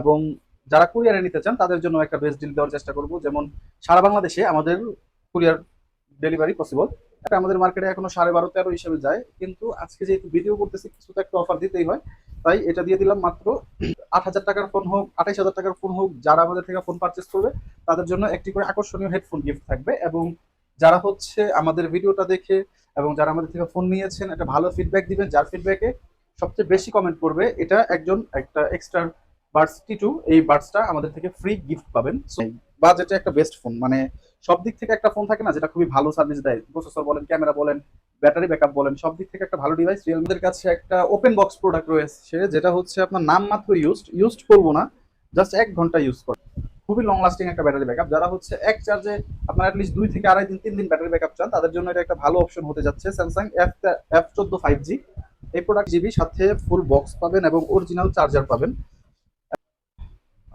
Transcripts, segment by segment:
এবং যারা কুরিয়ারে নিতে চান, তাদের জন্য একটা বেস্ট ডিল দেওয়ার চেষ্টা করব। যেমন সারা বাংলাদেশে আমাদের কুরিয়ার ডেলিভারি পসিবল এটা আমাদের মার্কেটে এখনও সাড়ে বারো, তেরো হিসেবে যায়। কিন্তু আজকে যেহেতু ভিডিও করতেছি, কিছু তো একটা অফার দিতেই হয়। তাই এটা দিয়ে দিলাম মাত্র আট হাজার টাকার ফোন হোক, আঠাইশ হাজার টাকার ফোন হোক, যারা আমাদের থেকে ফোন পারচেস করবে, তাদের জন্য একটি করে আকর্ষণীয় হেডফোন গিফট থাকবে। এবং যারা হচ্ছে আমাদের ভিডিওটা দেখে এবং যারা আমাদের থেকে ফোন নিয়েছেন, একটা ভালো ফিডব্যাক দিবেন, যার ফিডব্যাকে সবচেয়ে বেশি কমেন্ট করবে, এটা একজন একটা এক্সট্রা বার্ডস টি টু এই বার্ডসটা আমাদের থেকে ফ্রি গিফট পাবেন। বা যেটা একটা বেস্ট ফোন মানে সব দিক থেকে একটা ফোন থাকে না, যেটা খুবই ভালো সার্ভিস দেয়। প্রসেসর বলেন ক্যামেরা বলেন ব্যাটারি ব্যাকআপ বলেন, সব দিক থেকে একটা ভালো ডিভাইস রিয়েলমিদের কাছে একটা ওপেন বক্স প্রোডাক্ট রয়েছে, যেটা হচ্ছে আপনার নাম মাত্র ইউজড ইউজড করব না জাস্ট এক ঘণ্টা ইউজ করে খুবই লং লাস্টিং একটা ব্যাটারি ব্যাকআপ যারা হচ্ছে এক চার্জে আপনার অ্যাটলিস্ট দুই থেকে আড়াই দিন, তিন দিন ব্যাটারি ব্যাকআপ চান, তাদের জন্য এটা একটা ভালো অপশন হতে যাচ্ছে। স্যামসাং এফ এফ চোদ্দ ফাইভ জি এই প্রোডাক্ট জিবি সাথে ফুল বক্স পাবেন এবং অরিজিনাল চার্জার পাবেন।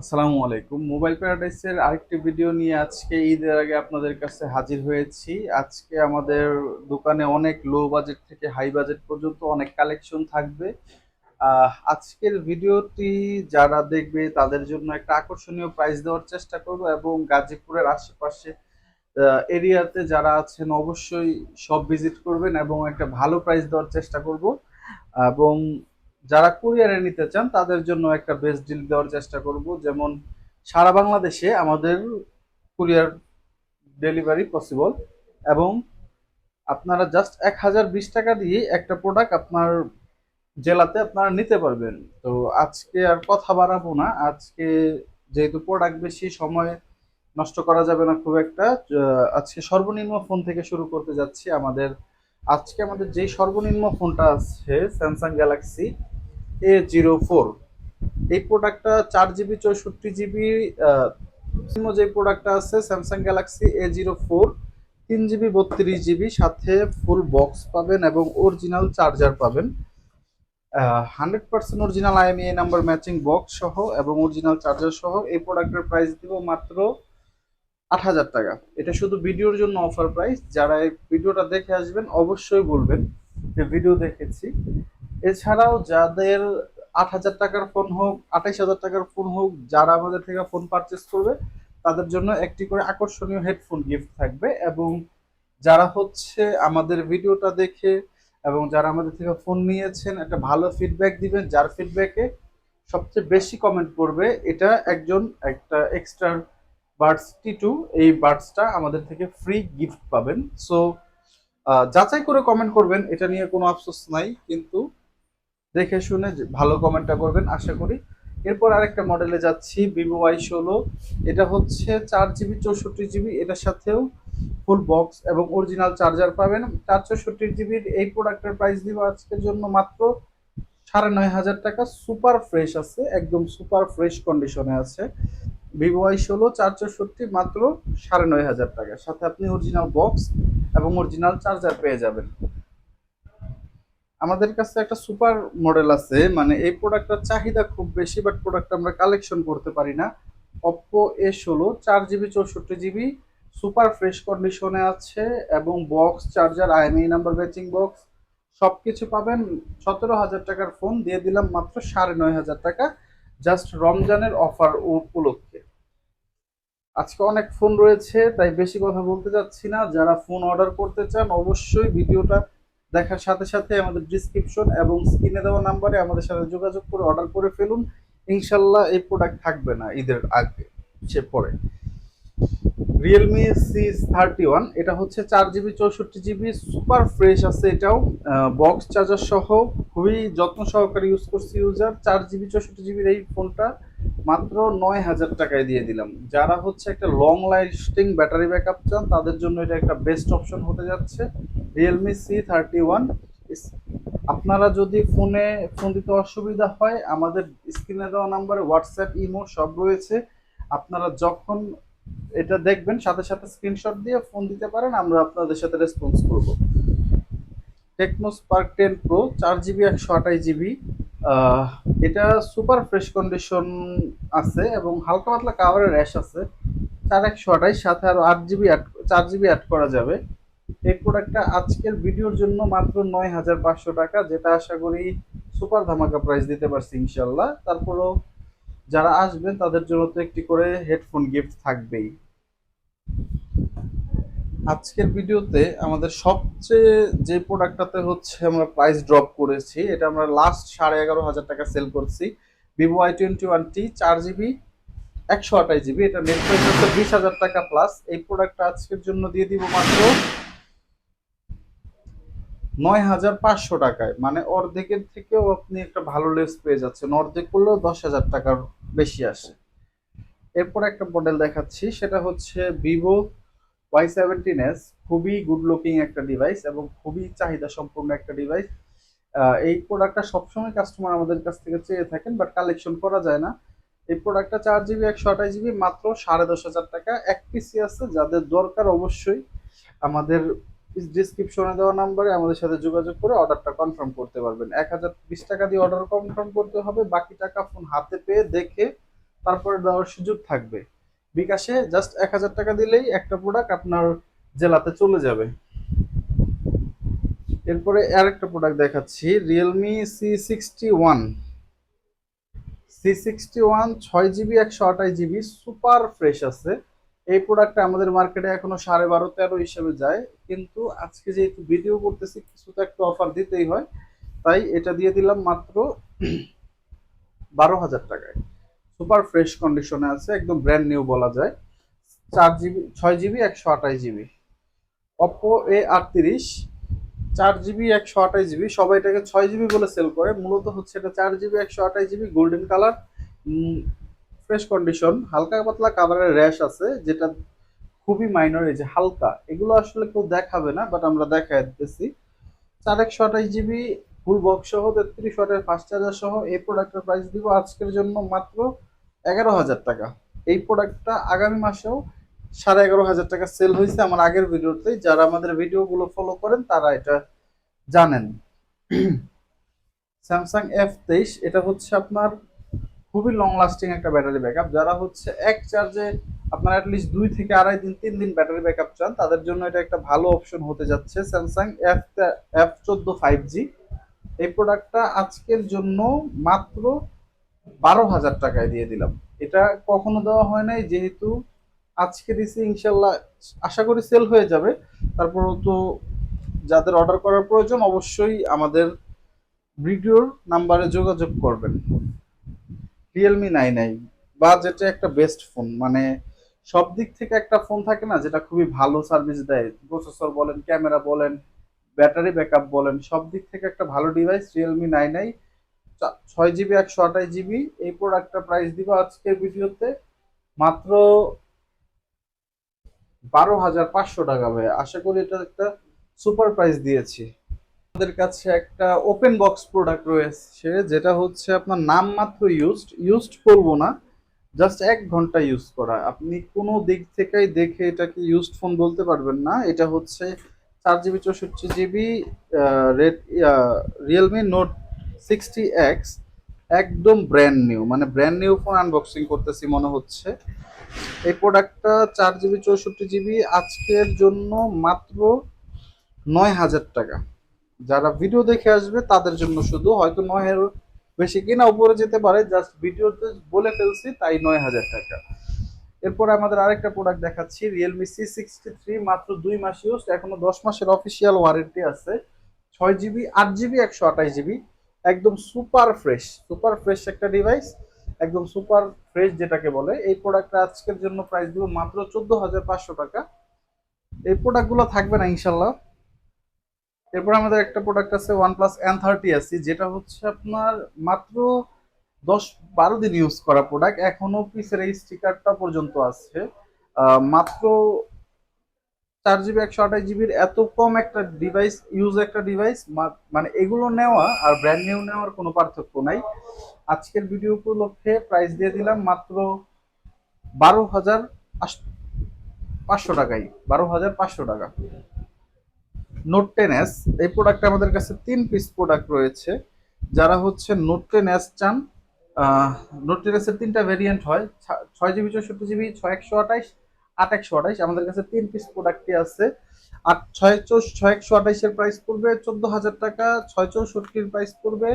আসসালামু আলাইকুম। মোবাইল প্যারাডাইসের আরেকটি ভিডিও নিয়ে আজকে ঈদের আগে আপনাদের কাছে হাজির হয়েছি। আজকে আমাদের দোকানে অনেক লো বাজেট থেকে হাই বাজেট পর্যন্ত অনেক কালেকশন থাকবে। আজকের ভিডিওটি যারা দেখবে তাদের জন্য একটা আকর্ষণীয় প্রাইস দেওয়ার চেষ্টা করব এবং গাজীপুরের আশেপাশে এরিয়াতে যারা আছেন অবশ্যই সব ভিজিট করবেন এবং একটা ভালো প্রাইস দেওয়ার চেষ্টা করব। এবং যারা কুরিয়ারে নিতে চান, তাদের জন্য একটা বেস্ট ডিল দেওয়ার চেষ্টা করব। যেমন, সারা বাংলাদেশে আমাদের কুরিয়ার ডেলিভারি পসিবল এবং আপনারা জাস্ট এক হাজার বিশ টাকা দিয়ে একটা প্রোডাক্ট আপনার জেলাতে আপনারা নিতে পারবেন। তো আজকে আর কথা বাড়াবো না। আজকে যেহেতু প্রোডাক্ট বেশি, সময় নষ্ট করা যাবে না খুব একটা। আজকে সর্বনিম্ন ফোন থেকে শুরু করতে যাচ্ছি। আমাদের, আজকে আমাদের যেই সর্বনিম্ন ফোনটা আছে Samsung Galaxy A zero four এই প্রোডাক্টটা চার জিবি চৌষট্টি জিবি যে প্রোডাক্টটা আছে Samsung Galaxy A zero four তিন জিবি বত্রিশ জিবি সাথে ফুল বক্স পাবেন এবং অরিজিনাল চার্জার পাবেন। Hundred percent original IMEI number matching box সহ এবং অরিজিনাল চার্জার সহ এই প্রোডাক্টের প্রাইস দিব মাত্র আট হাজার টাকা। এটা শুধু ভিডিওর জন্য অফার প্রাইস যারা এই ভিডিওটা দেখে আসবেন, অবশ্যই বলবেন। যে ভিডিও দেখেছি। এছাড়াও যাদের আট হাজার টাকার ফোন হোক, আঠাইশ হাজার টাকার ফোন হোক, যারা আমাদের থেকে ফোন পারচেস করবে, তাদের জন্য একটি করে আকর্ষণীয় হেডফোন গিফট থাকবে এবং যারা হচ্ছে আমাদের ভিডিওটা দেখে এবং যারা আমাদের থেকে ফোন নিয়েছেন, একটা ভালো ফিডব্যাক দিবেন, যার ফিডব্যাকে সবচেয়ে বেশি কমেন্ট করবে, এটা একজন একটা এক্সট্রা বার্ডস টি টু এই বার্ডসটা আমাদের থেকে ফ্রি গিফট পাবেন। সো যাচাই করে কমেন্ট করবেন, এটা নিয়ে কোনো আফসোস নাই, কিন্তু দেখে শুনে ভালো কমেন্টটা করবেন, আশা করি। এরপর আরেকটা মডেলে যাচ্ছি ভিভো ওয়াই ষোলো। এটা হচ্ছে চার জিবি, চৌষট্টি জিবি, এটার সাথেও ফুল বক্স এবং অরিজিনাল চার্জার পাবেন। চার চৌষট্টি জিবির এই প্রোডাক্টের প্রাইস দিব আজকের জন্য মাত্র সাড়ে নয় হাজার টাকা। সুপার ফ্রেশ আছে, একদম সুপার ফ্রেশ কন্ডিশনে আছে। ভিভো ওয়াই ষোলো, চার চৌষট্টি, মাত্র সাড়ে নয় হাজার টাকা। সাথে আপনি অরিজিনাল বক্স এবং অরিজিনাল চার্জার পেয়ে যাবেন। আমাদের কাছে একটা সুপার মডেল আছে মানে এই প্রোডাক্টটার চাহিদা খুব বেশি বাট প্রোডাক্ট আমরা কালেকশন করতে পারি না। অপ্পো এ ষোলো, চার জিবি চৌষট্টি জিবি সুপার ফ্রেশ কন্ডিশনে আছে এবং box charger IMEI number matching box সব কিছু পাবেন। সতেরো হাজার টাকার ফোন দিয়ে দিলাম মাত্র সাড়ে নয় হাজার টাকা জাস্ট রমজানের অফার উপলক্ষে। আজকে অনেক ফোন রয়েছে, তাই বেশি কথা বলতে যাচ্ছি না। যারা ফোন অর্ডার করতে চান, অবশ্যই ভিডিওটা দেখার সাথে সাথে আমাদের ডিসক্রিপশন এবং স্ক্রিনে দেওয়া নাম্বারে আমাদের সাথে যোগাযোগ করে অর্ডার করে ফেলুন। ইনশাল্লাহ এই প্রোডাক্ট থাকবে না ঈদের আগে, সে পরে। রিয়েলমি সি থার্টি ওয়ান এটা হচ্ছে চার জিবি চৌষট্টি জিবি সুপার ফ্রেশ আছে এটাও। বক্স চার্জার সহ খুবই যত্ন সহকারে ইউজ করছি ইউজার চার জিবি চৌষট্টি জিবির এই ফোনটা মাত্র নয় হাজার টাকায় দিয়ে দিলাম। যারা হচ্ছে একটা লং লাইস্টিং ব্যাটারি ব্যাকআপ চান, তাদের জন্য এটা একটা বেস্ট অপশন হতে যাচ্ছে। রিয়েলমি সি থার্টি ওয়ান আপনারা যদি ফোনে, ফোন দিতে অসুবিধা হয়, আমাদের স্ক্রিনে দেওয়া নাম্বারে হোয়াটসঅ্যাপ ইমো সব রয়েছে। আপনারা যখন এটা দেখবেন, সাথে সাথে স্ক্রিনশট দিয়ে ফোন দিতে পারেন, আমরা আপনাদের সাথে রেসপন্স করব। টেকনো স্পার্ক টেন প্রো চার জিবি একশো আঠাশ জিবি এটা সুপার ফ্রেশ কন্ডিশন আছে এবং হালকা পাতলা কাভারের র্যাশ আছে। চার একশো আঠাশ, সাথে আরও আট জিবি অ্যাড চার জিবি অ্যাড করা যাবে। এই প্রোডাক্টটা আজকের ভিডিওর জন্য মাত্র নয় হাজার পাঁচশো টাকা, যেটা আশা করি সুপার ধামাকা প্রাইস দিতে পারছি ইনশাল্লাহ তারপরও যারা আসবেন, তাদের জন্য তো একটি করে হেডফোন গিফট থাকবেই। আজকের ভিডিওতে আমাদের সবচেয়ে যে প্রোডাক্টটাতে হচ্ছে আমরা প্রাইস ড্রপ করেছি, এটা আমরা লাস্ট সাড়ে এগারো হাজার টাকা সেল করছি। Vivo i twenty one T চার জিবি একশো আঠাশ জিবি এটা নেট প্রাইস হচ্ছে বিশ হাজার টাকা প্লাস এই প্রোডাক্টটা আজকের জন্য দিয়ে দিব মাত্র নয় হাজার পাঁচশো টাকায়। মানে অর্ধেকের থেকেও আপনি একটা ভালো লেস পেয়ে যাচ্ছেন। অর্ধেক করলেও দশ হাজার টাকার বেশি আসে। এরপর একটা মডেল দেখাচ্ছি, সেটা হচ্ছে ভিভো ওয়াই সেভেন্টিন এস খুবই গুড লুকিং একটা ডিভাইস এবং খুবই চাহিদা সম্পূর্ণ একটা ডিভাইস এই প্রোডাক্টটা সবসময় কাস্টমার আমাদের কাছ থেকে চেয়ে থাকেন বাট কালেকশন করা যায় না। এই প্রোডাক্টটা চার জিবি একশো আঠাশ জিবি মাত্র সাড়ে দশ হাজার টাকা। এক পিসি আছে, যাদের দরকার অবশ্যই আমাদের ডিসক্রিপশনে দেওয়া নাম্বারে আমাদের সাথে যোগাযোগ করে অর্ডারটা কনফার্ম করতে পারবেন। এক হাজার বিশ টাকা দিয়ে অর্ডার কনফার্ম করতে হবে, বাকি টাকা ফোন হাতে পেয়ে দেখে তারপরে দেওয়ার সুযোগ থাকবে। বিকাশে জাস্ট এক হাজার টাকা দিলেই একটা প্রোডাক্ট আপনার জেলাতে চলে যাবে। এরপরে আর একটা প্রোডাক্ট দেখাচ্ছি Realme C sixty one C sixty one ছয় জিবি একশো আঠাশ জিবি সুপার ফ্রেশ আছে। এই প্রোডাক্টটা আমাদের মার্কেটে এখনও সাড়ে বারো, তেরো হিসেবে যায়। কিন্তু আজকে যেহেতু ভিডিও করতেছি, কিছু তো একটা অফার দিতেই হয়। তাই এটা দিয়ে দিলাম মাত্র বারো হাজার টাকায়। সুপার ফ্রেশ কন্ডিশনে আছে, একদম ব্র্যান্ড নিউ বলা যায়। চার জিবি, ছয় জিবি, একশো আঠাশ জিবি। অপো এ আটত্রিশ, চার জিবি, একশো আঠাশ জিবি। সবাই এটাকে ছয় জিবি বলে সেল করে। মূলত হচ্ছে এটা চার জিবি, একশো আঠাশ GB golden colour fresh condition হালকা পাতলা কাভারের র্যাশ আছে, যেটা খুবই মাইনর এই যে হালকা। এগুলো আসলে কেউ দেখাবে না বাট আমরা দেখাই দিতেছি। চার, একশো আঠাশ জিবি ফুল বক্স সহ, তেত্রিশ ওয়াটের ফাস্ট চার্জার সহ, এই প্রোডাক্টের প্রাইস দিব আজকের জন্য মাত্র এগারো হাজার টাকা। এই প্রোডাক্টটা আগামী মাসেও সাড়ে এগারো হাজার টাকা সেল হয়েছে। আমার আগের ভিডিওতে যারা আমাদের ভিডিওগুলো ফলো করেন, তারা এটা জানেন। স্যামসাং এফ তেইশ এটা হচ্ছে আপনার খুবই লং লাস্টিং একটা ব্যাটারি ব্যাকআপ যারা হচ্ছে এক চার্জে আপনার অ্যাটলিস্ট দুই থেকে আড়াই দিন, তিন দিন ব্যাটারি ব্যাকআপ চান, তাদের জন্য এটা একটা ভালো অপশন হতে যাচ্ছে স্যামসাং এফ এফ চোদ্দ ফাইভ জি এই প্রোডাক্টটা আজকের জন্য মাত্র বারো হাজার টাকায় দিয়ে দিলাম। এটা কখনো দেওয়া হয় নাই, যেহেতু আজকে দিছি ইনশাল্লাহ আশা করি সেল হয়ে যাবে। তারপরও তো যাদের অর্ডার করার প্রয়োজন, অবশ্যই আমাদের ভিডিওর নাম্বারে যোগাযোগ করবেন। রিয়েলমি নাইন আই বা যেটা একটা বেস্ট ফোন মানে সব দিক থেকে একটা ফোন থাকে না, যেটা খুবই ভালো সার্ভিস দেয়। প্রসেসর বলেন ক্যামেরা বলেন ব্যাটারি ব্যাকআপ বলেন, সব দিক থেকে একটা ভালো ডিভাইস রিয়েলমি নাইন আই ছয় জিবি একশো আঠাশ জিবি এই প্রোডাক্টটা প্রাইস দিব আজকের ভিডিওতে। মাত্র বারো হাজার পাঁচশো টাকা ভাই। আশা করি এটা একটা সুপার প্রাইস দিয়েছি। আমাদের কাছে একটা ওপেন বক্স প্রোডাক্ট রয়েছে, যেটা হচ্ছে আপনার নাম মাত্র ইউজড ইউজড করব না জাস্ট এক ঘণ্টা ইউজ করা। আপনি কোনো দিক থেকেই দেখে এটাকে ইউজড ফোন বলতে পারবেন না। এটা হচ্ছে চার জিবি চৌষট্টি GB red Realme note sixty X একদম ব্র্যান্ড নিউ মানে ব্র্যান্ড নিউ ফোন আনবক্সিং করতেছি মনে হচ্ছে। এই প্রোডাক্টটা চার জিবি চৌষট্টি জিবি আজকের জন্য মাত্র নয় হাজার টাকা। যারা ভিডিও দেখে আসবে, তাদের জন্য শুধু, হয়তো নয়ের বেশি কিনা, উপরে যেতে পারে জাস্ট ভিডিওতে বলে ফেলছি, তাই নয় হাজার টাকা। এরপর আমাদের আরেকটা প্রোডাক্ট দেখাচ্ছি রিয়েলমি সি সিক্সটি থ্রি মাত্র দুই মাস ইউজ এখনও দশ মাসের অফিসিয়াল ওয়ারেন্টি আছে। ছয় জিবি আট জিবি একশো আঠাশ জিবি একদম সুপার ফ্রেশ সুপার ফ্রেশ একটা ডিভাইস একদম সুপার ফ্রেশ যেটাকে বলে। এই প্রোডাক্টটা আজকের জন্য প্রাইস দিব মাত্র চোদ্দ হাজার পাঁচশো টাকা। এই প্রোডাক্টগুলো থাকবে না ইনশাল্লাহ এরপর আমাদের একটা প্রোডাক্ট আছে ওয়ান প্লাস এন থার্টি আসি যেটা হচ্ছে আপনার মাত্র দশ বারো দিন ইউজ করা প্রোডাক্ট এখনও পিসের এই স্টিকারটা পর্যন্ত আছে। মাত্র চার জিবি, একশো আঠাশ জিবির এত কম একটা ডিভাইস ইউজ একটা ডিভাইস মানে এগুলো নেওয়া আর ব্র্যান্ড নিউ নেওয়ার কোনো পার্থক্য নাই। আজকের ভিডিও উপলক্ষে প্রাইস দিয়ে দিলাম মাত্র বারো হাজার পাঁচশো টাকাই বারো হাজার পাঁচশো টাকা। নোট টেন এস এই প্রোডাক্টটা আমাদের কাছে তিন পিস প্রোডাক্ট রয়েছে। যারা হচ্ছে নোট টেন এস চান নোট টেন এস এর তিনটা ভেরিয়েন্ট হয়, ছয় জিবি, চৌষট্টি জিবি, ছয়, একশো আঠাইশ আট একশো আঠাইশ, আমাদের কাছে তিন পিস প্রোডাক্টই আছে। আর ছয় ছয় একশো আঠাইশের প্রাইস পড়বে চোদ্দ হাজার টাকা, ছয় চৌষট্টির প্রাইস পড়বে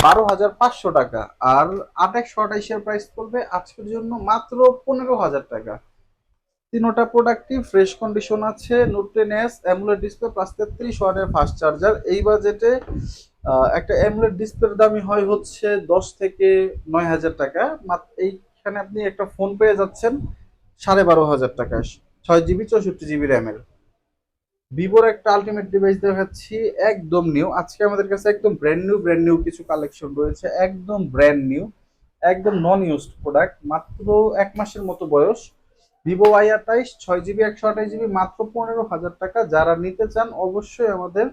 বারো হাজার পাঁচশো টাকা। আর আঠাশশো আঠাইশের প্রাইস পড়বে আজকের জন্য মাত্র পনেরো হাজার টাকা। তিনোটা প্রোডাক্টই ফ্রেশ কন্ডিশন আছে note ten S AMOLED display plus তেত্রিশ ওয়াটের ফাস্ট চার্জার এই বাজেটে একটা অ্যামুলেট ডিসপ্লের দামই হয় হচ্ছে দশ থেকে নয় হাজার টাকা। এইখানে আপনি একটা ফোন পেয়ে যাচ্ছেন। সাড়ে বারো হাজার টাকা। ছয় জিবি, চৌষট্টি জিবি র্যামের ভিভোর একটা আলটিমেট ডিভাইস দেখাচ্ছি, একদম নিউ আজকে আমাদের কাছে একদম ব্র্যান্ড নিউ ব্র্যান্ড নিউ কিছু কালেকশন রয়েছে, একদম ব্র্যান্ড নিউ একদম নন ইউজড প্রোডাক্ট মাত্র এক মাসের মতো বয়স। ভিভো ওয়াই আঠাইশ ছয় জিবি, একশো আঠাশ জিবি, মাত্র পনেরো হাজার টাকা। যারা নিতে চান, অবশ্যই আমাদের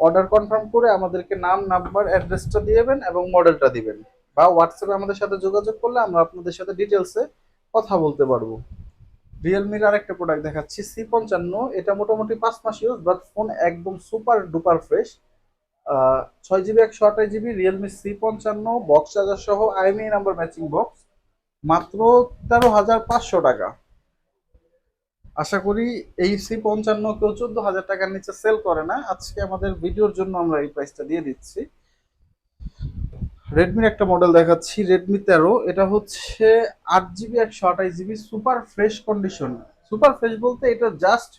অর্ডার কনফার্ম করে আমাদেরকে নাম নাম্বার অ্যাড্রেসটা দিবেন এবং মডেলটা দিবেন। বা হোয়াটসঅ্যাপে আমাদের সাথে যোগাযোগ করলে আমরা আপনাদের সাথে ডিটেলসে কথা বলতে পারব। রিয়েলমির আরেকটা প্রোডাক্ট দেখাচ্ছি সি পঞ্চান্ন। এটা মোটামুটি পাঁচ মাস ইউজ বাট ফোন একদম সুপার ডুপার ফ্রেশ ছয় জিবি একশো আঠাশ জিবি রিয়েলমি সি পঞ্চান্ন বক্স চার্জার সহ আইএমই নাম্বার ম্যাচিং বক্স মাত্র তেরো হাজার পাঁচশো টাকা। আশা করি এই সি পঞ্চান্ন কেউ চোদ্দ হাজার টাকার নিচে সেল করে না। আজকে আমাদের ভিডিওর জন্য আমরা এই প্রাইসটা দিয়ে দিচ্ছি। রেডমির একটা মডেল দেখাচ্ছি রেডমি তেরো। এটা হচ্ছে আট জিবি একশো আঠাশ GB super fresh condition super fresh বলতে এটা জাস্ট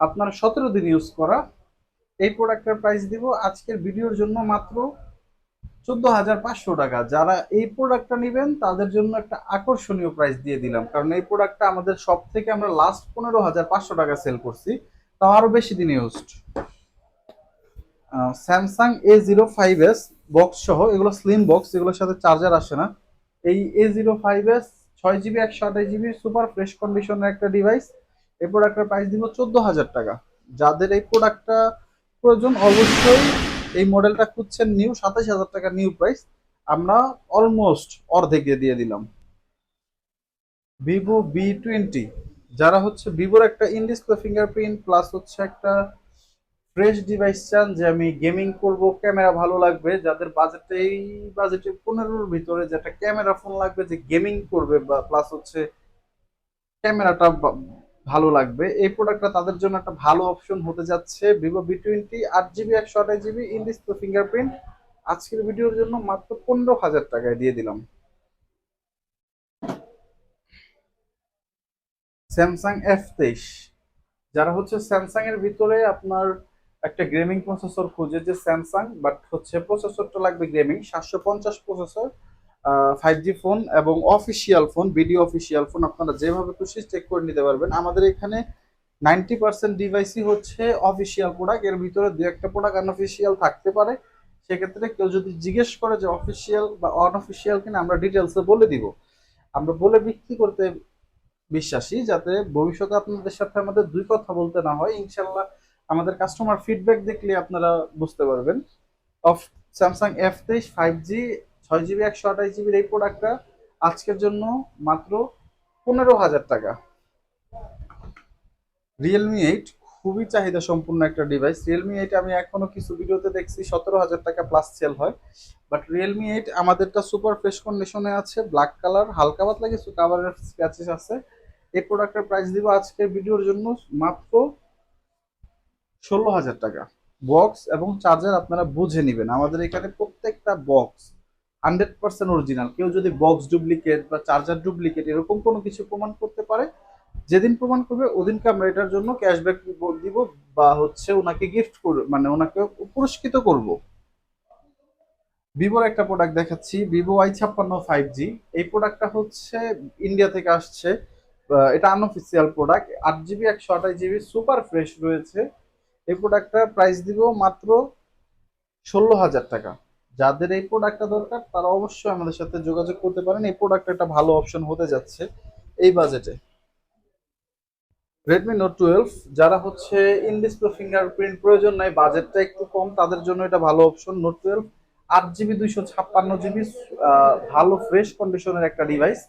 আপনার সতেরো দিন ইউজ করা। এই প্রোডাক্টের প্রাইস দিব আজকের ভিডিওর জন্য মাত্র চোদ্দ হাজার পাঁচশো টাকা। যারা এই প্রোডাক্টটা নেবেন, তাদের জন্য একটা আকর্ষণীয় প্রাইস দিয়ে দিলাম। কারণ এই প্রোডাক্টটা আমাদের সব থেকে আমরা লাস্ট পনেরো হাজার পাঁচশো টাকা সেল করছি। তাও আরও বেশি দিন used Samsung A zero five S box সহ, এগুলো স্লিম বক্স এগুলোর সাথে চার্জার আসে না। এই এ জিরো ফাইভ এস ছয় জিবি একশো আঠাশ জিবি সুপার ফ্রেশ কন্ডিশনের একটা ডিভাইস এই প্রোডাক্টের প্রাইস দিব চোদ্দ হাজার টাকা। যাদের এই প্রোডাক্টটা প্রয়োজন, অবশ্যই এই মডেলটা খুঁজছেন নিউ সাতাশ হাজার টাকা নিউ প্রাইস আমরা অলমোস্ট অর্ধেকে দিয়ে দিলাম। ভিভো বি টোয়েন্টি যারা হচ্ছে ভিভোর একটা ইনডিসপ্লে ফিঙ্গারপ্রিন্ট প্লাস হচ্ছে একটা ফ্রেশ ডিভাইস চান যে আমি গেমিং করব ক্যামেরা ভালো লাগবে, যাদের বাজেটে এই বাজেটে পনেরোর ভিতরে যেটা ক্যামেরা ফোন লাগবে, যে গেমিং করবে বা প্লাস হচ্ছে ক্যামেরাটা ভালো লাগবে, এই প্রোডাক্টটা তাদের জন্য একটা ভালো অপশন হতে যাচ্ছে। ভিভো বি টোয়েন্টি আট জিবি একশো আঠাশ জিবি ইন ডিসপ্লে ফিঙ্গারপ্রিন্ট আজকের ভিডিওর জন্য মাত্র পনেরো হাজার টাকায় দিয়ে দিলাম। স্যামসাং এফ তেইশ যারা হচ্ছে স্যামসাং এর ভিতরে আপনার একটা গেমিং প্রসেসর খুঁজে যে স্যামসাং বাট হচ্ছে প্রসেসরটা লাগবে গেমিং সাতশো পঞ্চাশ প্রসেসর ফাইভ জি ফোন এবং official phone video official phone আপনারা যেভাবে খুশি চেক করে নিতে পারবেন। আমাদের এখানে নাইনটি পার্সেন্ট ডিভাইসই হচ্ছে অফিসিয়াল প্রোডাক্টের ভিতরে দু একটা প্রোডাক্ট আনঅফিসিয়াল থাকতে পারে। সেক্ষেত্রে কেউ যদি জিজ্ঞেস করে যে অফিসিয়াল বা অনঅফিসিয়াল কিনা, আমরা ডিটেলসে বলে দিব। আমরা বলে বিক্রি করতে বিশ্বাসী, যাতে ভবিষ্যতে আপনাদের সাথে আমাদের দুই কথা বলতে না হয়। ইনশাল্লাহ আমাদের কাস্টমার ফিডব্যাক দেখলে আপনারা বুঝতে পারবেন। অফ স্যামসাং এফ তেইশ ফাইভ জি ছয় জিবি একশো আঠাশ জিবির এই প্রোডাক্টটা আজকের জন্য মাত্র পনেরো হাজার টাকা। রিয়েলমি এইট খুবই চাহিদা সম্পূর্ণ একটা ডিভাইস রিয়েলমি এইট আমি এখনও কিছু ভিডিওতে দেখছি, সতেরো হাজার টাকা প্লাস সেল হয়। বাট রিয়েলমি এইট আমাদেরটা সুপার ফ্রেশ কন্ডিশনে আছে ব্ল্যাক কালার হালকা পাতলা কিছু কাভারের স্ক্র্যাচেস আছে। এই প্রোডাক্টের প্রাইস দিব আজকের ভিডিওর জন্য মাত্র ষোলো হাজার টাকা। বক্স এবং চার্জার আপনারা বুঝে নেবেন। আমাদের এখানে প্রত্যেকটা বক্স হান্ড্রেড পার্সেন্ট অরিজিনাল। কেউ যদি বক্স ডুপ্লিকেট বা চার্জার ডুপ্লিকেট এরকম কোনো কিছু প্রমাণ করতে পারে, যেদিন প্রমাণ করবে ওদিনকে আমরা এটার জন্য ক্যাশব্যাক দিব বা হচ্ছে ওনাকে গিফট করব মানে ওনাকে পুরস্কৃত করব। ভিভোর একটা প্রোডাক্ট দেখাচ্ছি ভিভো ওয়াই ছাপ্পান্ন ফাইভ জি এই প্রোডাক্টটা হচ্ছে ইন্ডিয়া থেকে আসছে। এটা আনঅফিসিয়াল প্রোডাক্ট আট জিবি একশো আঠাশ জিবি সুপার ফ্রেশ রয়েছে। এই প্রোডাক্টটার প্রাইস দিব মাত্র ষোলো হাজার টাকা। যাদের এই প্রোডাক্টটা দরকার, তারা অবশ্যই আমাদের সাথে যোগাযোগ করতে পারেন। এই প্রোডাক্ট একটা ভালো অপশন হতে যাচ্ছে এই বাজেটে রেডমি নোট টুয়েলভ যারা হচ্ছে ইন ডিসপ্লে ফিঙ্গারপ্রিন্ট প্রয়োজন নাই বাজেটটা একটু কম, তাদের জন্য এটা ভালো অপশন নোট টুয়েলভ আট জিবি দুইশো ছাপ্পান্ন জিবি ভালো ফ্রেশ কন্ডিশনের একটা ডিভাইস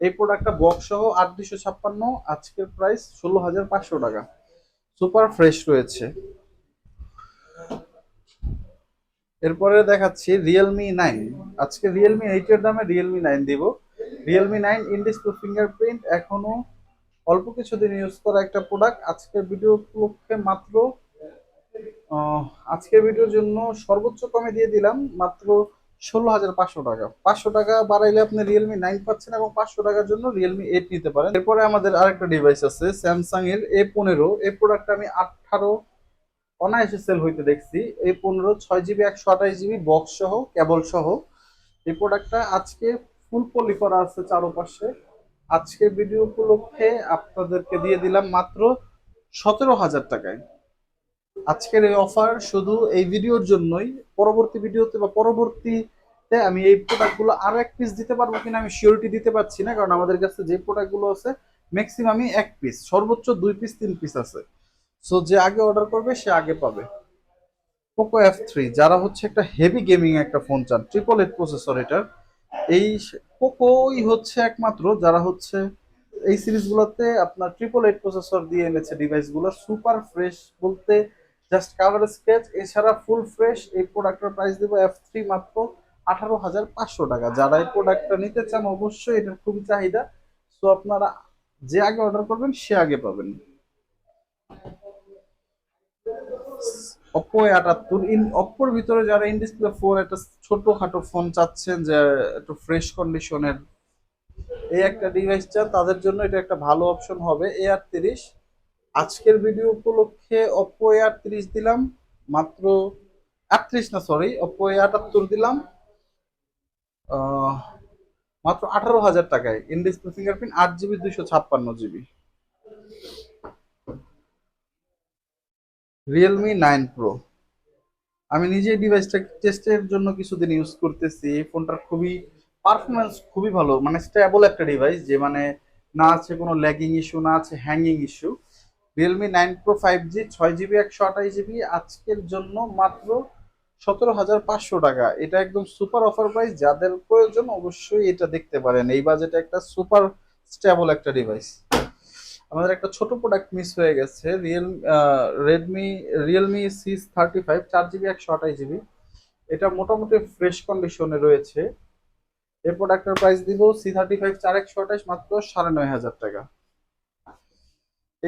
এই প্রোডাক্টটা বক্স সহ আট, দুইশো ছাপ্পান্ন, আজকের প্রাইস ষোলো হাজার পাঁচশো টাকা। সুপার ফ্রেশ রয়েছে। এরপরে দেখাচ্ছি রিয়েলমি নাইন আজকে রিয়েলমি এইটের দামে রিয়েলমি নাইন দিব। Realme nine in display fingerprint এখনও অল্প কিছুদিন ইউজ করা একটা প্রোডাক্ট আজকের ভিডিও উপলক্ষে মাত্র আজকের ভিডিওর জন্য সর্বোচ্চ কমে দিয়ে দিলাম। মাত্র ষোলো হাজার পাঁচশো টাকা। পাঁচশো টাকা বাড়াইলে আপনি রিয়েলমি নাইন পাচ্ছেন এবং পাঁচশো টাকার জন্য রিয়েলমি এইট নিতে পারেন। এরপরে আমাদের আরেকটা ডিভাইস আছে স্যামসাং এর এ পনেরো। এই প্রোডাক্টটা আমি আঠারো অনায়াসে সেল হইতে দেখছি। এই পনেরো, ছয় জিবি একশো আঠাশ জিবি বক্স সহ কেবল সহ। এই প্রোডাক্টটা আজকে ফুল পলি করা আছে চারোপাশে। আজকের ভিডিও উপলক্ষে আপনাদেরকে দিয়ে দিলাম মাত্র সতেরো হাজার টাকায়। আজকের এই অফার শুধু এই ভিডিওর জন্যই, পরবর্তী ভিডিওতে বা পরবর্তীতে আমি এই প্রোডাক্টগুলো আরও এক পিস দিতে পারব কিনা আমি শিওরিটি দিতে পারছি না, কারণ আমাদের কাছে যে প্রোডাক্টগুলো আছে ম্যাক্সিমামই এক পিস সর্বোচ্চ দুই পিস তিন পিস আছে। সো যে আগে অর্ডার করবে, সে আগে পাবে। পোকো এফ থ্রি যারা হচ্ছে একটা হেভি গেমিং একটা ফোন চান ট্রিপল এইট প্রসেসর এটার, এই পোকোই হচ্ছে একমাত্র যারা হচ্ছে এই সিরিজগুলোতে আপনার ট্রিপল এইট প্রসেসর দিয়ে এনেছে ডিভাইসগুলো সুপার ফ্রেশ বলতে জাস্ট কাভার স্কেচ, এছাড়া ফুল ফ্রেশ এই প্রোডাক্টের প্রাইস দেবো এফ থ্রি মাত্র আঠারো হাজার পাঁচশো টাকা। যারা এই প্রোডাক্টটা নিতে চান, অবশ্যই এটার খুবই চাহিদা। সো আপনারা যে আগে অর্ডার করবেন, সে আগে পাবেন। অপো আটাত্তর। ইন অপ্পোর ভিতরে যারা ইন ডিসপ্লে ফোন একটা ছোটখাটো ফোন চাচ্ছেন যে একটু ফ্রেশ কন্ডিশনের এই একটা ডিভাইস চান, তাদের জন্য এটা একটা ভালো অপশন হবে এ আর তিরিশ আজকের ভিডিও উপলক্ষে অপো এ আর তিরিশ দিলাম, মাত্র আটত্রিশ না সরি অপো এ আটাত্তর দিলাম মাত্র আঠারো হাজার টাকায় ইন ডিসপ্লে ফিঙ্গারপ্রিন্ট আট জিবি দুইশো ছাপ্পান্ন জিবি রিয়েলমি নাইন প্রো আমি নিজে ডিভাইসটা টেস্টের জন্য কিছুদিন ইউজ করতেছি, এই ফোনটার খুবই পারফরমেন্স খুবই ভালো মানে স্টেবল একটা ডিভাইস যে মানে না আছে কোনো ল্যাগিং ইস্যু না আছে hanging issue Realme nine pro five G ছয় জিবি একশো আঠাশ জিবি আজকের জন্য মাত্র সতেরো হাজার পাঁচশো টাকা। এটা একদম সুপার অফার প্রাইস যাদের প্রয়োজন অবশ্যই এটা দেখতে পারেন। এই বাজেটে একটা সুপার স্টেবল একটা ডিভাইস আমাদের একটা ছোট প্রোডাক্ট মিস হয়ে গেছে real Redmi Realme C thirty five চার জিবি একশো আঠাশ জিবি এটা মোটামুটি ফ্রেশ কন্ডিশনে রয়েছে। এই প্রোডাক্টের প্রাইস দিব সি থার্টি ফাইভ চার একশো আঠাশ, মাত্র সাড়ে নয় হাজার টাকা।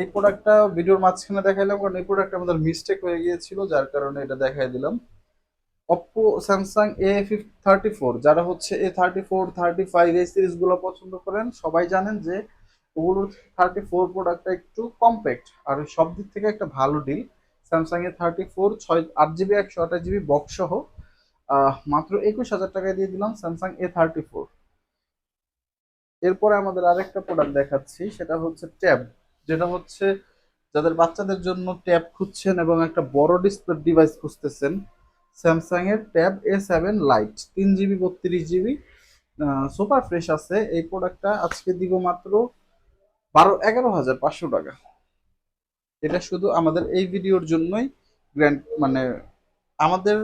এই প্রোডাক্টটা ভিডিওর মাঝখানে দেখাইলাম কারণ এই প্রোডাক্ট আমাদের মিস্টেক হয়ে গিয়েছিল, যার কারণে এটা দেখাই দিলাম। Oppo Samsung A thirty four যারা হচ্ছে A thirty four thirty five এই সিরিজগুলো পছন্দ করেন, সবাই জানেন যে ওগুলোর থার্টি ফোর প্রোডাক্টটা একটু কম্প্যাক্ট আর সব দিক থেকে একটা ভালো deal Samsung A thirty four ছয়, আট জিবি একশো আঠাশ জিবি বক্স সহ। মাত্র একুশ হাজার টাকায় দিয়ে দিলাম স্যামসাং এ থার্টি ফোর এরপরে আমাদের আরেকটা প্রোডাক্ট দেখাচ্ছি, সেটা হচ্ছে ট্যাব যেটা হচ্ছে যাদের বাচ্চাদের জন্য ট্যাব খুঁজছেন এবং একটা বড় ডিসপ্লে ডিভাইস খুঁজতেছেন স্যামসাং এর ট্যাব এ সেভেন লাইট তিন জিবি বত্রিশ জিবি সুপার ফ্রেশ আছে। এই প্রোডাক্টটা আজকে দিব মাত্র বারো, এগারো হাজার পাঁচশো টাকা। এটা শুধু আমাদের এই ভিডিওর জন্যই গ্র্যান্ড মানে আমাদের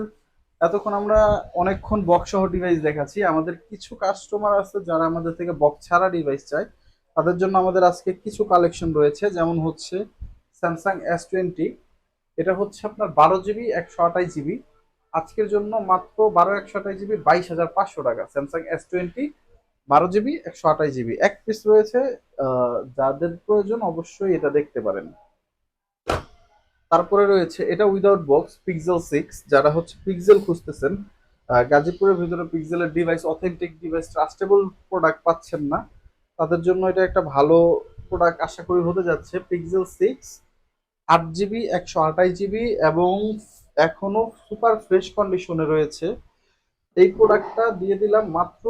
এতক্ষণ আমরা অনেকক্ষণ বক্স সহ ডিভাইস দেখাচ্ছি। আমাদের কিছু কাস্টমার আছে যারা আমাদের থেকে বক্স ছাড়া ডিভাইস চায়। তাদের জন্য আমাদের আজকে কিছু কালেকশন রয়েছে, যেমন হচ্ছে স্যামসাং এস টোয়েন্টি এটা হচ্ছে আপনার বারো জিবি একশো আঠাশ জিবি আজকের জন্য মাত্র বারো, একশো আঠাশ জিবি বাইশ হাজার পাঁচশো টাকা। স্যামসাং এস টোয়েন্টি বারো জিবি একশো আঠাশ জিবি এক পিস রয়েছে যাদের প্রয়োজন অবশ্যই এটা দেখতে পারেন। তারপরে রয়েছে, এটা উইদাউট বক্স পিক্সেল সিক্স যারা হচ্ছে পিক্সেল খুঁজতেছেন। গাজীপুরের ভিতরে পিক্সেলের device authentic device trustable product পাচ্ছেন না। তাদের জন্য এটা একটা ভালো প্রোডাক্ট আশা করি হতে যাচ্ছে। পিক্সেল সিক্স আট জিবি একশো আঠাশ জিবি এবং এখনও সুপার ফ্রেশ কন্ডিশনে রয়েছে। এই প্রোডাক্টটা দিয়ে দিলাম মাত্র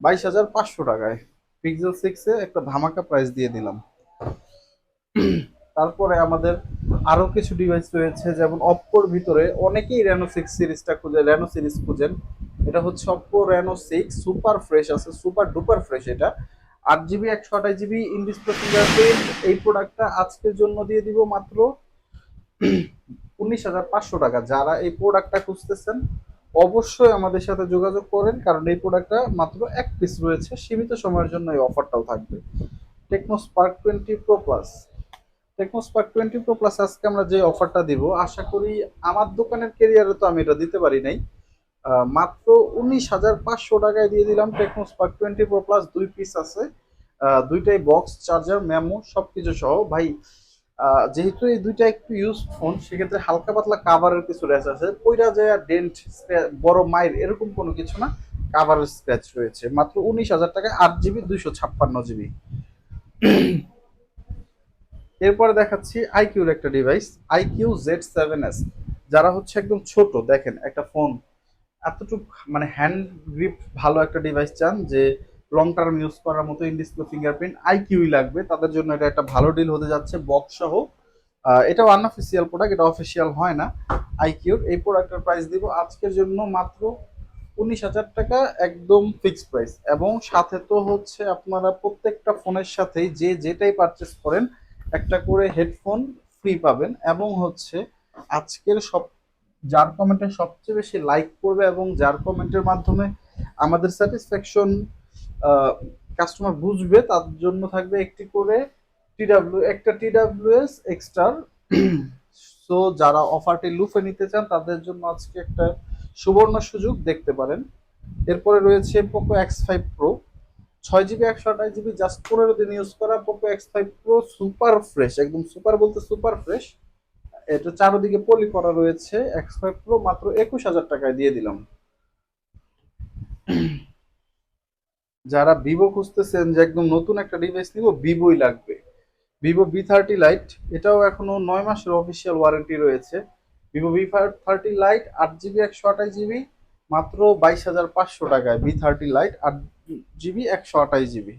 বাইশ হাজার পাঁচশো টাকায়। পিক্সেল সিক্সে একটা ধামাকা প্রাইস দিয়ে দিলাম। তারপরে আমাদের আরও কিছু ডিভাইস রয়েছে, যেমন অপ্পোর ভিতরে অনেকেই রেনো সিক্স সিরিজটা খুঁজে রেনো সিরিজ খুঁজেন। এটা হচ্ছে Oppo Reno six super fresh আছে সুপার ডুপার ফ্রেশ এটা। আট জিবি একশো আঠাশ জিবি ইন ডিসপ্লে ফিঙ্গারপ্রিন্ট এই প্রোডাক্টটা আজকের জন্য দিয়ে দিব মাত্র উনিশ হাজার পাঁচশো টাকা। যারা এই প্রোডাক্টটা খুঁজতেছেন, অবশ্যই আমাদের সাথে যোগাযোগ করেন, কারণ এই প্রোডাক্টটা মাত্র এক পিস রয়েছে। সীমিত সময়ের জন্য এই অফারটাও থাকবে। Tecno Spark twenty pro plus Tecno Spark twenty pro plus আজকে আমরা যে অফারটা দিব, আশা করি আমার দোকানের কেরিয়ারে তো আমি এটা দিতে পারি নাই। মাত্র উনিশ হাজার পাঁচশো টাকায় দিয়ে দিলাম Tecno Spark twenty pro plus দুই পিস আছে। দুইটাই বক্স, চার্জার, মেমো, সবকিছু সহ। ভাই যেহেতু এই দুইটা একটু ইউজ ফোন সেক্ষেত্রে হালকা পাতলা কাভারের কিছু র্যাচ আছে। পইরা যে ডেন্ট বড় মাইর, এরকম কোনো কিছু না। কাভারের স্ক্র্যাচ রয়েছে। মাত্র উনিশ হাজার টাকায় আট জিবি দুইশো ছাপ্পান্ন জিবি এরপরে দেখাচ্ছি আইকিউর একটা device iQOO Z seven S যারা হচ্ছে একদম ছোট, দেখেন একটা ফোন এতটুকু মানে হ্যান্ড গ্রিপ ভালো একটা ডিভাইস চান যে লং টার্ম ইউজ করার মতো ইন ডিসপ্লে ফিঙ্গারপ্রিন্ট আইকিউই লাগবে। তাদের জন্য এটা একটা ভালো ডিল হতে যাচ্ছে বক্স সহ। এটাও আনঅফিসিয়াল প্রোডাক্ট এটা অফিসিয়াল হয় না। আইকিউর এই প্রোডাক্টের প্রাইস দিব আজকের জন্য মাত্র উনিশ হাজার টাকা, একদম ফিক্সড প্রাইস এবং সাথে তো হচ্ছে আপনারা প্রত্যেকটা ফোনের সাথেই যে যেটাই পারচেস করেন, একটা করে হেডফোন ফ্রি পাবেন। এবং হচ্ছে আজকের সব যার কমেন্টে সবচেয়ে বেশি লাইক করবে এবং যার কমেন্টের মাধ্যমে আমাদের স্যাটিসফ্যাকশন কাস্টমার বুঝবে, তার জন্য থাকবে একটি করে টিডাব্লিউ একটা টিডাব্লিউএস এক্সট্রার সো যারা অফারটি লুফে নিতে চান, তাদের জন্য আজকে একটা সুবর্ণ সুযোগ দেখতে পারেন। এরপরে রয়েছে পোকো এক্স ফাইভ প্রো ছয় জিবি একশো আঠাশ জিবি জাস্ট পনেরো দিন ইউজ করা Poco X five pro super fresh একদম সুপার বলতে সুপার ফ্রেশ এটা চারোদিকে পলি করা রয়েছে এক্স প্রো মাত্র একুশ হাজার টাকায় দিয়ে দিলাম। যারা ভিভো খুঁজতেছেন যে একদম নতুন একটা ডিভাইস নিব ভিভোই লাগবে। ভিভো ভি থার্টি লাইট এটাও এখনও নয় মাসের অফিসিয়াল ওয়ারেন্টি রয়েছে। ভিভো বি থার্টি লাইট আট জিবি একশো আঠাশ জিবি মাত্র বাইশ হাজার পাঁচশো টাকায়। ভি থার্টি লাইট আট জিবি একশো আঠাশ GB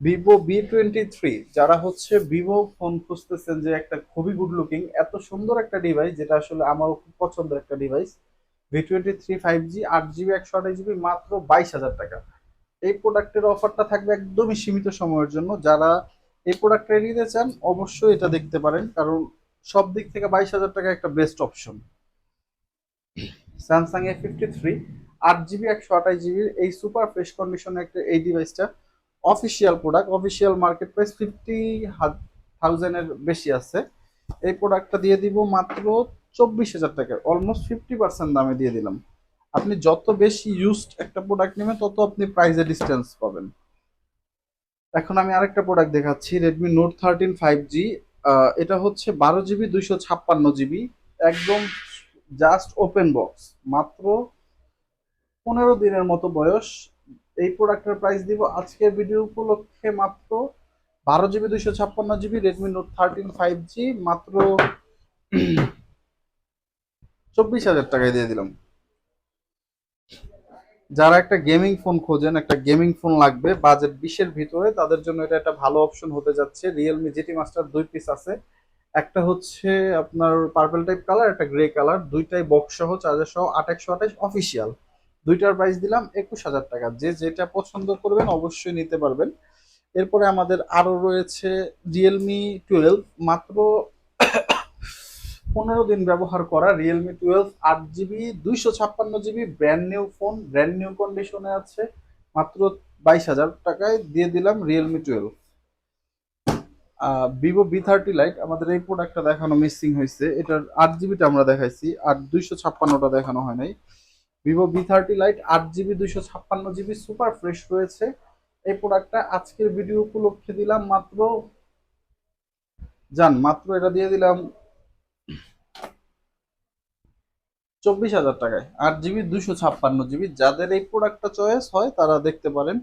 Vivo V twenty three যারা হচ্ছে ভিভো ফোন খুঁজতেছেন যে একটা খুবই গুড লুকিং এত সুন্দর একটা ডিভাইস যেটা আসলে আমারও খুব পছন্দের একটা device V twenty three five G আট জিবি একশো আঠাশ জিবি মাত্র বাইশ হাজার টাকা। এই প্রোডাক্টের অফারটা থাকবে একদমই সীমিত সময়ের জন্য। যারা এই প্রোডাক্টটা নিতে চান, অবশ্যই এটা দেখতে পারেন, কারণ সব দিক থেকে বাইশ হাজার টাকা একটা best option Samsung A fifty three আট জিবি একশো আঠাশ জিবির এই সুপার ফ্রেশ কন্ডিশনের একটা এই ডিভাইসটা official product official market price fifty থাউজেন্ডের বেশি আছে। এই প্রোডাক্টটা দিয়ে দিব মাত্র চব্বিশ হাজার টাকার অলমোস্ট ফিফটি পার্সেন্ট দামে দিয়ে দিলাম। আপনি যত বেশি ইউজড একটা প্রোডাক্ট নেবেন, তত আপনি প্রাইসে ডিস্টেন্স পাবেন। এখন আমি আরেকটা প্রোডাক্ট দেখাচ্ছি Redmi note thirteen five G এটা হচ্ছে বারো জিবি দুইশো ছাপ্পান্ন জিবি, একদম জাস্ট ওপেন বক্স মাত্র পনেরো দিনের মতো বয়স। এই প্রোডাক্টের প্রাইস দিব আজকের ভিডিও উপলক্ষে মাত্র বারো জিবি দুইশো ছাপ্পান্ন GB Redmi note thirteen five G মাত্র চব্বিশ হাজার টাকায় দিয়ে দিলাম। যারা একটা গেমিং ফোন খোঁজেন, একটা গেমিং ফোন লাগবে বাজেট বিশের ভিতরে, তাদের জন্য এটা একটা ভালো অপশন হতে যাচ্ছে। রিয়েলমি জিটি মাস্টার দুই পিস আছে। একটা হচ্ছে আপনার পার্পল টাইপ কালার একটা গ্রে কালার দুইটাই বক্স সহ চার্জার সহ, আট একশো আঠাশ অফিসিয়াল দুইটার প্রাইস দিলাম একুশ হাজার টাকা। যে যেটা পছন্দ করবেন অবশ্যই নিতে পারবেন। এরপরে আমাদের আরও রয়েছে রিয়েলমি টুয়েলভ মাত্র পনেরো দিন ব্যবহার করা রিয়েলমি টুয়েলভ আট জিবি দুইশো ছাপ্পান্ন GB brand new phone brand new কন্ডিশনে আছে, মাত্র বাইশ হাজার টাকায় দিয়ে দিলাম Realme twelve Vivo V thirty lite আমাদের এই প্রোডাক্টটা দেখানো মিসিং হয়েছে। এটার আট জিবিটা আমরা দেখাইছি, আর দুইশো ছাপ্পান্নটা দেখানো হয় নাই। ভিভো বি থার্টি লাইট আট জিবি দুইশো ছাপ্পান্ন জিবি সুপার ফ্রেশ রয়েছে। এই প্রোডাক্টটা আজকের ভিডিও উপলক্ষে দিলাম, মাত্র যান মাত্র এটা দিয়ে দিলাম চব্বিশ হাজার টাকায় আট জিবি দুশো ছাপ্পান্ন জিবি যাদের এই প্রোডাক্টটা চয়েস হয়, তারা দেখতে পারেন।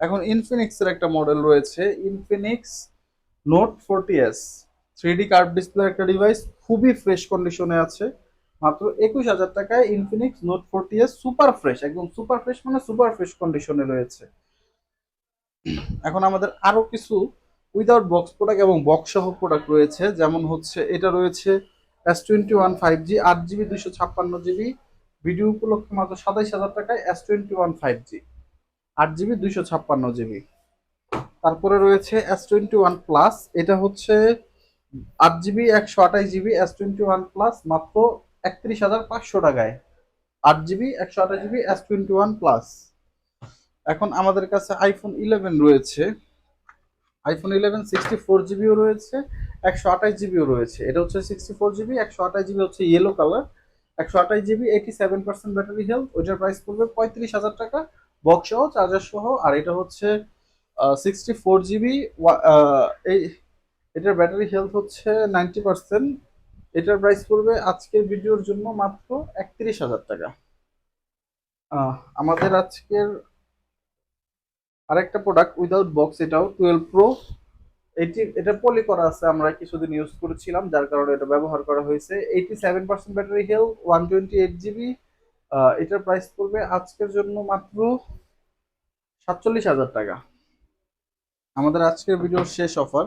এখন ইনফিনিক্সের একটা মডেল রয়েছে Infinix note forty S three D curve display একটা ডিভাইস খুবই ফ্রেশ কন্ডিশনে আছে। মাত্র একুশ হাজার টাকায় Infinix note forty S super fresh একদম সুপার ফ্রেশ মানে সুপার ফ্রেশ কন্ডিশনে রয়েছে। এখন আমাদের আরও কিছু উইদাউট বক্স প্রোডাক্ট এবং বক্স সহ প্রোডাক্ট রয়েছে, যেমন হচ্ছে এটা রয়েছে S twenty one five G আট জিবি দুইশো ছাপ্পান্ন জিবি ভিডিও উপলক্ষে মাত্র সাতাইশ হাজার টাকায় S twenty one five G আট জিবি দুইশো ছাপ্পান্ন জিবি তারপরে রয়েছে এস টোয়েন্টি ওয়ান প্লাস এটা হচ্ছে আট জিবি একশো আঠাশ GB S twenty one plus মাত্র একত্রিশ হাজার পাঁচশো টাকায়। আট জিবি, একশো আঠাশ GB, S twenty one plus. এখন আমাদের কাছে আইফোন ইলেভেন রয়েছে। আইফোন ইলেভেন সিক্সটি ফোর জিবিও রয়েছে, একশো আঠাশ জিবিও রয়েছে। এটা হচ্ছে সিক্সটি ফোর জিবি, একশো আঠাশ জিবি হচ্ছে ইয়েলো কালার একশো আঠাশ GB eighty seven percent battery health ওইটার প্রাইস পড়বে পঁয়ত্রিশ হাজার টাকা বক্স সহ চার্জার সহ, আর এটা হচ্ছে সিক্সটি ফোর জিবি এই, এটার ব্যাটারি হেলথ হচ্ছে নাইনটি পার্সেন্ট এটার প্রাইস পড়বে আজকের ভিডিওর জন্য মাত্র একত্রিশ হাজার টাকা। আমাদের আজকের আরেকটা প্রোডাক্ট উইদাউট বক্স এটাও টুয়েলভ প্রো এটি, এটা পলি করা আছে, আমরা কিছুদিন ইউজ করেছিলাম, যার কারণে এটা ব্যবহার করা হয়েছে। Eighty seven percent battery health one twenty eight GB এটার প্রাইস পড়বে আজকের জন্য মাত্র সাতচল্লিশ হাজার টাকা। আমাদের আজকের ভিডিওর শেষ অফার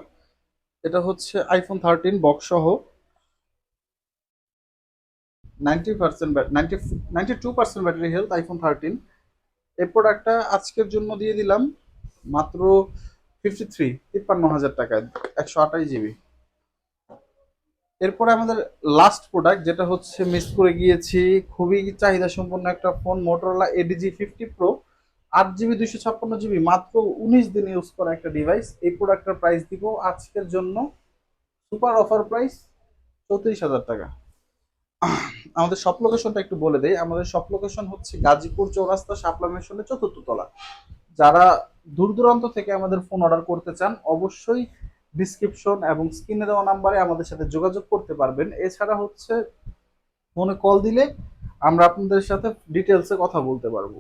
এটা হচ্ছে আইফোন থার্টিন বক্স সহ। Ninety percent ninety ninety two percent battery health iPhone thirteen এই প্রোডাক্টটা আজকের জন্য দিয়ে দিলাম মাত্র ফিফটি থ্রি তিপ্পান্ন হাজার টাকায়, একশো আঠাশ জিবি। এরপরে আমাদের লাস্ট প্রোডাক্ট যেটা হচ্ছে মিস করে গিয়েছি, খুবই চাহিদা সম্পন্ন একটা phone Motorola Edge fifty pro আট জিবি ছাপ্পান্ন জিবি, মাত্র উনিশ দিন ইউজ করা একটা ডিভাইস এই প্রোডাক্টটার প্রাইস দিব আজকের জন্য সুপার অফার প্রাইস চৌত্রিশ হাজার টাকা। আমাদের সব লোকেশনটা একটু বলে দেয় আমাদের সব লোকেশন হচ্ছে গাজীপুর চৌরাস্তা, শাপলা মিশনের চতুর্থ তলা। যারা দূর দূরান্ত থেকে আমাদের ফোন অর্ডার করতে চান, অবশ্যই ডিসক্রিপশন এবং স্ক্রিনে দেওয়া নাম্বারে আমাদের সাথে যোগাযোগ করতে পারবেন। এছাড়া হচ্ছে ফোনে কল দিলে আমরা আপনাদের সাথে ডিটেলসে কথা বলতে পারব।